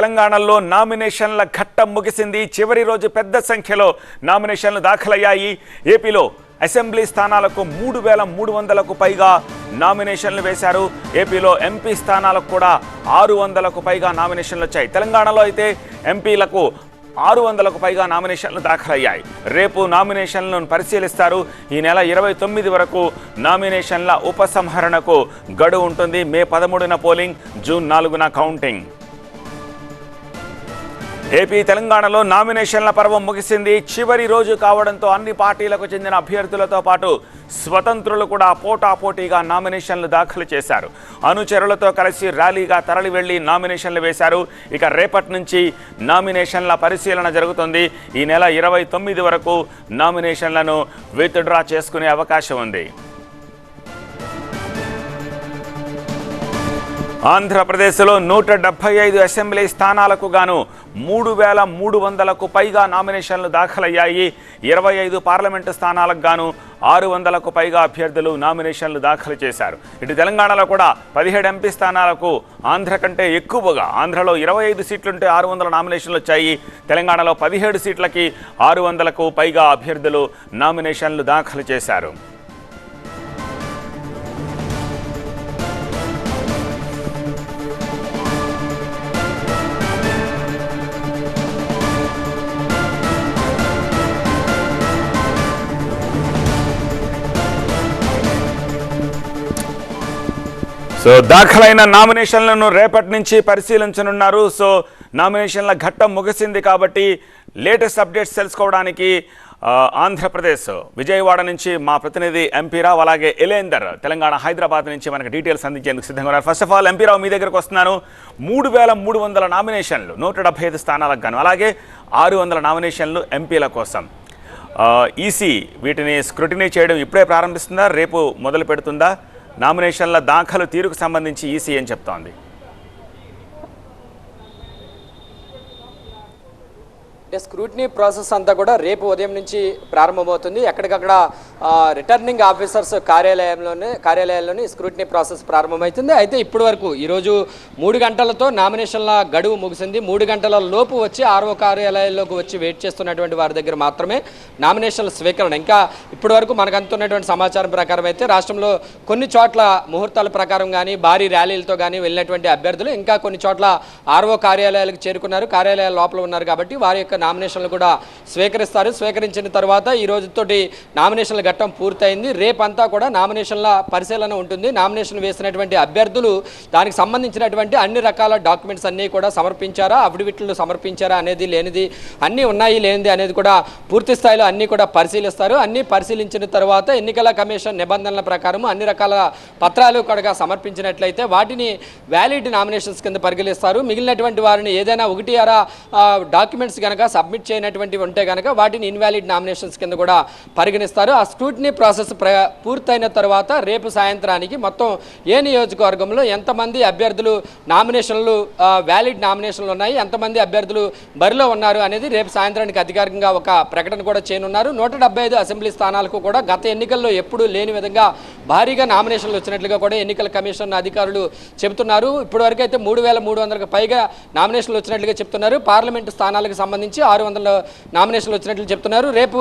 తెలంగాణలో నామినేషన్ల ఘట్టం ముగిసింది. చివరి రోజు పెద్ద సంఖ్యలో నామినేషన్లు దాఖలయ్యాయి. ఏపీలో అసెంబ్లీ స్థానాలకు మూడు వేల మూడు వందలకు పైగా నామినేషన్లు వేశారు. ఏపీలో ఎంపీ స్థానాలకు కూడా ఆరు వందలకు పైగా నామినేషన్లు వచ్చాయి. తెలంగాణలో అయితే ఎంపీలకు ఆరు వందలకు పైగా నామినేషన్లు దాఖలయ్యాయి. రేపు నామినేషన్లను పరిశీలిస్తారు. ఈ నెల ఇరవై తొమ్మిది వరకు నామినేషన్ల ఉపసంహరణకు గడువు ఉంటుంది. మే పదమూడున పోలింగ్ జూన్ నాలుగున కౌంటింగ్. ఏపీ తెలంగాణలో నామినేషన్ల పర్వం ముగిసింది. చివరి రోజు కావడంతో అన్ని పార్టీలకు చెందిన అభ్యర్థులతో పాటు స్వతంత్రులు కూడా పోటాపోటీగా నామినేషన్లు దాఖలు చేశారు. అనుచరులతో కలిసి ర్యాలీగా తరలి వెళ్ళి నామినేషన్లు వేశారు. ఇక రేపటి నుంచి నామినేషన్ల పరిశీలన జరుగుతుంది. ఈ నెల ఇరవై తొమ్మిది వరకు నామినేషన్లను విత్డ్రా చేసుకునే అవకాశం ఉంది. ఆంధ్రప్రదేశ్లో నూట డెబ్బై ఐదు అసెంబ్లీ స్థానాలకు గాను మూడు వేల మూడు వందలకు పైగా నామినేషన్లు దాఖలయ్యాయి. ఇరవై ఐదు పార్లమెంటు స్థానాలకు గాను ఆరు వందలకు పైగా అభ్యర్థులు నామినేషన్లు దాఖలు చేశారు. ఇటు తెలంగాణలో కూడా పదిహేడు ఎంపీ స్థానాలకు ఆంధ్ర కంటే ఎక్కువగా ఆంధ్రలో ఇరవై ఐదు సీట్లుంటే ఆరు వందల నామినేషన్లు వచ్చాయి. తెలంగాణలో పదిహేడు సీట్లకి ఆరు వందలకు పైగా అభ్యర్థులు నామినేషన్లు దాఖలు చేశారు. సో దాఖలైన నామినేషన్లను రేపటి నుంచి పరిశీలించనున్నారు. సో నామినేషన్ల ఘట్టం ముగిసింది కాబట్టి లేటెస్ట్ అప్డేట్స్ తెలుసుకోవడానికి ఆంధ్రప్రదేశ్ విజయవాడ నుంచి మా ప్రతినిధి ఎంపీ రావు అలాగే ఎలేందర్ తెలంగాణ హైదరాబాద్ నుంచి మనకు డీటెయిల్స్ అందించేందుకు సిద్ధంగా ఉన్నారు. First of all MP Rao మీ దగ్గరకు వస్తున్నాను మూడు వేల మూడు వందల నామినేషన్లు నూట డెబ్బై ఐదు స్థానాలకు గాను అలాగే ఆరు వందల నామినేషన్లు ఎంపీల కోసం. ఈసీ వీటిని స్క్రూటినీ చేయడం ఇప్పుడే ప్రారంభిస్తుందా? రేపు మొదలు పెడుతుందా? నామినేషన్ల దాఖలు తీరుకు సంబంధించి ఈసీ ఏం చెప్తోంది. అంటే స్క్రూటినీ ప్రాసెస్ అంతా కూడా రేపు ఉదయం నుంచి ప్రారంభమవుతుంది. ఎక్కడికక్కడ రిటర్నింగ్ ఆఫీసర్స్ కార్యాలయంలోనే కార్యాలయాల్లోనే స్క్రూటినీ ప్రాసెస్ ప్రారంభమవుతుంది. అయితే ఇప్పటి వరకు ఈరోజు మూడు గంటలతో నామినేషన్ల గడువు ముగిసింది. మూడు గంటల లోపు వచ్చి ఆర్ఓ కార్యాలయాల్లోకి వచ్చి వెయిట్ చేస్తున్నటువంటి వారి దగ్గర మాత్రమే నామినేషన్ల స్వీకరణ. ఇంకా ఇప్పటి వరకు మనకు అందుతున్నటువంటి సమాచారం ప్రకారం అయితే రాష్ట్రంలో కొన్ని చోట్ల ముహూర్తాల ప్రకారం కానీ భారీ ర్యాలీలతో కానీ వెళ్ళినటువంటి అభ్యర్థులు ఇంకా కొన్ని చోట్ల ఆర్ఓ కార్యాలయాలకు చేరుకున్నారు. కార్యాలయాల లోపల ఉన్నారు కాబట్టి వారి యొక్క నామినేషన్లు కూడా స్వీకరిస్తారు. స్వీకరించిన తర్వాత ఈ రోజుతోటి నామినేషన్ల ఘట్టం పూర్తయింది. రేపంతా కూడా నామినేషన్ల పరిశీలన ఉంటుంది. నామినేషన్ వేసినటువంటి అభ్యర్థులు దానికి సంబంధించినటువంటి అన్ని రకాల డాక్యుమెంట్స్ అన్నీ కూడా సమర్పించారా? అఫిడవిట్లు సమర్పించారా అనేది లేనిది అన్నీ ఉన్నాయి లేనిది అనేది కూడా పూర్తి స్థాయిలో అన్నీ కూడా పరిశీలిస్తారు. అన్నీ పరిశీలించిన తర్వాత ఎన్నికల కమిషన్ నిబంధనల ప్రకారం అన్ని రకాల పత్రాలు కూడా సమర్పించినట్లయితే వాటిని వ్యాలిడ్ నామినేషన్స్ కింద పరిగణిస్తారు. మిగిలినటువంటి వారిని ఏదైనా ఒకటి అరా డాక్యుమెంట్స్ కనుక సబ్మిట్ చేయనటువంటివి ఉంటే కనుక వాటిని ఇన్వాలిడ్ నామినేషన్స్ కింద కూడా పరిగణిస్తారు. ఆ స్క్రూటినీ ప్రాసెస్ ప్ర పూర్తయిన తర్వాత రేపు సాయంత్రానికి మొత్తం ఏ నియోజకవర్గంలో ఎంతమంది అభ్యర్థులు నామినేషన్లు వ్యాలిడ్ నామినేషన్లు ఉన్నాయి ఎంతమంది అభ్యర్థులు బరిలో ఉన్నారు అనేది రేపు సాయంత్రానికి అధికారికంగా ఒక ప్రకటన కూడా చేయనున్నారు. నూట ఐదు అసెంబ్లీ స్థానాలకు కూడా గత ఎన్నికల్లో ఎప్పుడూ లేని విధంగా భారీగా నామినేషన్లు వచ్చినట్లుగా కూడా ఎన్నికల కమిషన్ అధికారులు చెబుతున్నారు. ఇప్పటివరకు అయితే మూడు వేల మూడు వందలకు పైగా నామినేషన్లు వచ్చినట్లుగా చెప్తున్నారు పార్లమెంటు స్థానాలకు సంబంధించి ఆరు వందల నామినేషన్లు వచ్చినట్లు చెప్తున్నారు. రేపు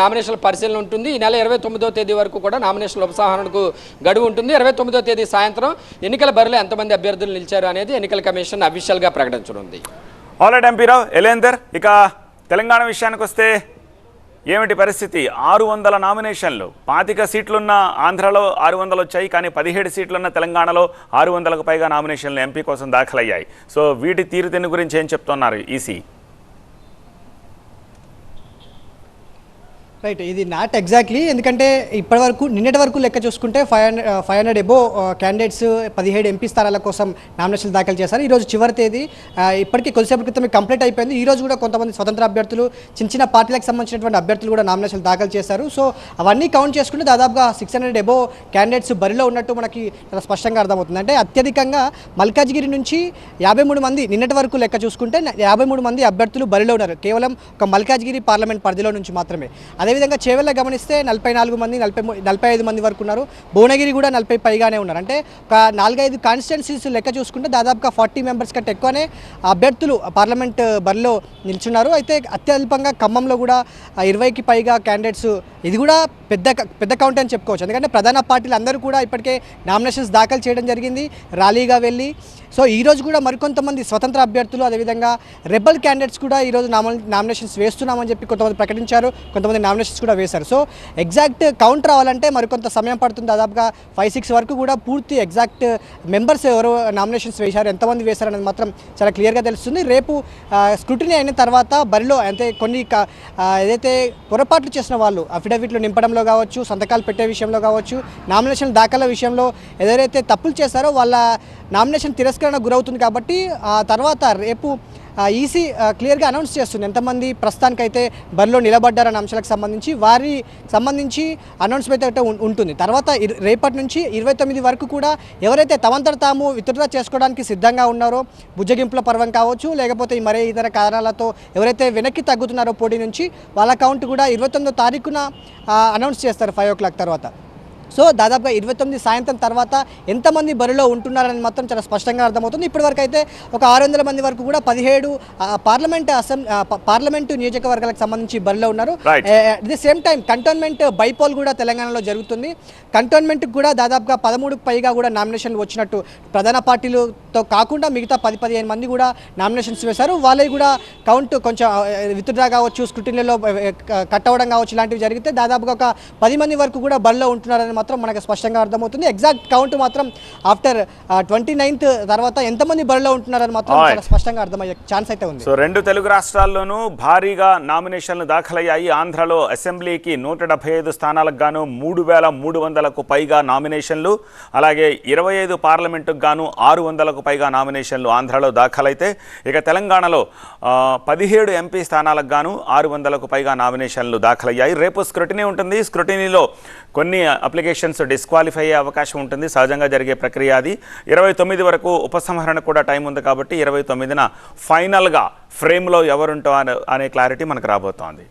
నామినేషన్ల పరిశీలన ఉంటుంది. ఈ నెల ఇరవై తొమ్మిదో తేదీ వరకు కూడా నామినేషన్ల ఉపసంహరణకు గడువు ఉంటుంది. ఇరవై తొమ్మిదో తేదీ సాయంత్రం ఎన్నికల బరిలో ఎంతమంది అభ్యర్థులు నిలిచారు అనేది ఎన్నికల కమిషన్ అఫీషియల్గా ప్రకటించనుంది. ఆల్రెడీ ఎంపీ రావు ఎలేందర్ ఇక తెలంగాణ విషయానికి వస్తే ఏమిటి పరిస్థితి? ఆరు వందల నామినేషన్లు పాతిక సీట్లున్న ఆంధ్రలో ఆరు వందలు వచ్చాయి కానీ పదిహేడు సీట్లున్న తెలంగాణలో ఆరు వందలకు పైగా నామినేషన్లు ఎంపీ కోసం దాఖలయ్యాయి. సో వీటి తీరుతెన్ను గురించి ఏం చెప్తున్నారు? ఈసీ రైట్ ఇది నాట్ ఎగ్జాక్ట్లీ ఎందుకంటే ఇప్పటి వరకు నిన్నటి వరకు లెక్క చూసుకుంటే five hundred five hundred above candidates పదిహేడు ఎంపీ స్థానాల కోసం నామినేషన్లు దాఖలు చేశారు. ఈరోజు చివరి తేదీ uh, ఇప్పటికీ కొద్దిసేపు క్రితం కంప్లీట్ అయిపోయింది. ఈ రోజు కూడా కొంతమంది స్వతంత్ర అభ్యర్థులు చిన్న చిన్న పార్టీలకు సంబంధించినటువంటి అభ్యర్థులు కూడా నామినేషన్ దాఖలు చేశారు. సో అవన్నీ కౌంట్ చేసుకుంటే దాదాపుగా సిక్స్ హండ్రెడ్ ఎబో క్యాండిడేట్స్ బరిలో ఉన్నట్టు మనకి చాలా స్పష్టంగా అర్థమవుతుంది. అంటే అత్యధికంగా మల్కాజ్గిరి నుంచి యాభై మూడు మంది నిన్నటి వరకు లెక్క చూసుకుంటే యాభై మూడు మంది అభ్యర్థులు బరిలో ఉన్నారు. కేవలం ఒక మల్కాజ్గిరి పార్లమెంట్ పరిధిలో నుంచి మాత్రమే. అదే అదేవిధంగా చేవెళ్ళ గమనిస్తే నలభై నాలుగు మంది నలభై నలభై ఐదు మంది వరకు ఉన్నారు. భువనగిరి కూడా నలభై పైగానే ఉన్నారు. అంటే ఒక నాలుగైదు కాన్స్టిట్యున్సీస్ లెక్క చూసుకుంటే దాదాపుగా ఫార్టీ మెంబర్స్ కంటే ఎక్కువనే అభ్యర్థులు పార్లమెంట్ బరిలో నిల్చున్నారు. అయితే అత్యల్పంగా ఖమ్మంలో కూడా ఇరవైకి పైగా క్యాండిడేట్స్ ఇది కూడా పెద్ద పెద్ద కౌంట్ అని చెప్పుకోవచ్చు. ఎందుకంటే ప్రధాన పార్టీలు అందరూ కూడా ఇప్పటికే నామినేషన్స్ దాఖలు చేయడం జరిగింది ర్యాలీగా వెళ్ళి. సో ఈ రోజు కూడా మరికొంతమంది స్వతంత్ర అభ్యర్థులు అదేవిధంగా రెబల్ క్యాండిడేట్స్ కూడా ఈరోజు నామ నామినేషన్స్ వేస్తున్నామని చెప్పి కొంతమంది ప్రకటించారు. కొంతమంది నామినేషన్స్ కూడా వేశారు. సో ఎగ్జాక్ట్ కౌంట్ రావాలంటే మరికొంత సమయం పడుతుంది. దాదాపుగా ఫైవ్ సిక్స్ వరకు కూడా పూర్తి ఎగ్జాక్ట్ మెంబర్స్ ఎవరు నామినేషన్స్ వేశారు ఎంతమంది వేశారు అనేది మాత్రం చాలా క్లియర్గా తెలుస్తుంది. రేపు స్క్రూటినీ అయిన తర్వాత బరిలో అంటే కొన్ని ఏదైతే పొరపాట్లు చేసిన వాళ్ళు అఫిడవిట్లు నింపడంలో కావచ్చు సంతకాలు పెట్టే విషయంలో కావచ్చు నామినేషన్ దాఖల విషయంలో ఎవరైతే తప్పులు చేశారో వాళ్ళ నామినేషన్ తిరస్కరణ గురవుతుంది కాబట్టి ఆ తర్వాత రేపు ఈసీ క్లియర్గా అనౌన్స్ చేస్తుంది. ఎంతమంది ప్రస్తుతానికైతే బరిలో నిలబడ్డారన్న అంశాలకు సంబంధించి వారి సంబంధించి అనౌన్స్మెంట్ అయితే ఉంటుంది. తర్వాత రేపటి నుంచి ఇరవై తొమ్మిది వరకు కూడా ఎవరైతే తమంతట తాము విత్డ్రా చేసుకోవడానికి సిద్ధంగా ఉన్నారో బుజ్జగింపుల పర్వం కావచ్చు లేకపోతే ఈ మరే ఇతర కారణాలతో ఎవరైతే వెనక్కి తగ్గుతున్నారో పోటీ నుంచి వాళ్ళ అకౌంట్ కూడా ఇరవై తొమ్మిదో తారీఖున అనౌన్స్ చేస్తారు ఫైవ్ ఓ క్లాక్ తర్వాత. సో దాదాపుగా ఇరవై తొమ్మిది సాయంత్రం తర్వాత ఎంతమంది బరిలో ఉంటున్నారని మాత్రం చాలా స్పష్టంగా అర్థమవుతుంది. ఇప్పటివరకు అయితే ఒక ఆరు వందల మంది వరకు కూడా పదిహేడు పార్లమెంట్ అసెంబ్లీ పార్లమెంటు నియోజకవర్గాలకు సంబంధించి బరిలో ఉన్నారు. At the same time cantonment bypoll కూడా తెలంగాణలో జరుగుతుంది. కంటోన్మెంట్ కూడా దాదాపుగా పదమూడుకు పైగా కూడా నామినేషన్లు వచ్చినట్టు ప్రధాన పార్టీలతో కాకుండా మిగతా పది పదిహేను మంది కూడా నామినేషన్స్ వేశారు. వాళ్ళవి కూడా కౌంట్ కొంచెం విత్డ్రా కావచ్చు స్క్రూటినీలో కట్ అవ్వడం కావచ్చు ఇలాంటివి జరిగితే దాదాపుగా ఒక పది మంది వరకు కూడా బరిలో ఉంటున్నారని మాత్రం మనకు స్పష్టంగా అర్థమవుతుంది. ఎగ్జాక్ట్ కౌంట్ మాత్రం ఆఫ్టర్ ట్వంటీ నైన్త్ తర్వాత ఎంతమంది బరిలో ఉంటున్నారని మాత్రం. చాలా స్పష్టంగా అర్థమయ్యే ఛాన్స్ అయితే ఉంది. సో రెండు తెలుగు రాష్ట్రాల్లోనూ భారీగా నామినేషన్లు దాఖలయ్యాయి. ఆంధ్రలో అసెంబ్లీకి నూట డెబ్బై ఐదు స్థానాలకు గాను మూడు వేల మూడు వందలకు పైగా నామినేషన్లు అలాగే ఇరవై ఐదు పార్లమెంటుకు గాను ఆరు వందలకు పైగా నామినేషన్లు ఆంధ్రలో దాఖలైతే. ఇక తెలంగాణలో పదిహేడు ఎంపీ స్థానాలకు గాను ఆరు వందలకు పైగా నామినేషన్లు దాఖలయ్యాయి. రేపు స్క్రూటినీ ఉంటుంది. స్క్రూటినీలో కొన్ని అప్లికేషన్స్ డిస్క్వాలిఫై అయ్యే అవకాశం ఉంటుంది. సహజంగా జరిగే ప్రక్రియ అది. ఇరవై తొమ్మిది వరకు ఉపసంహరణ కూడా టైం ఉంది కాబట్టి ఇరవై తొమ్మిదిన ఫైనల్గా ఫ్రేమ్లో ఎవరుంటారు అనే క్లారిటీ మనకు రాబోతోంది.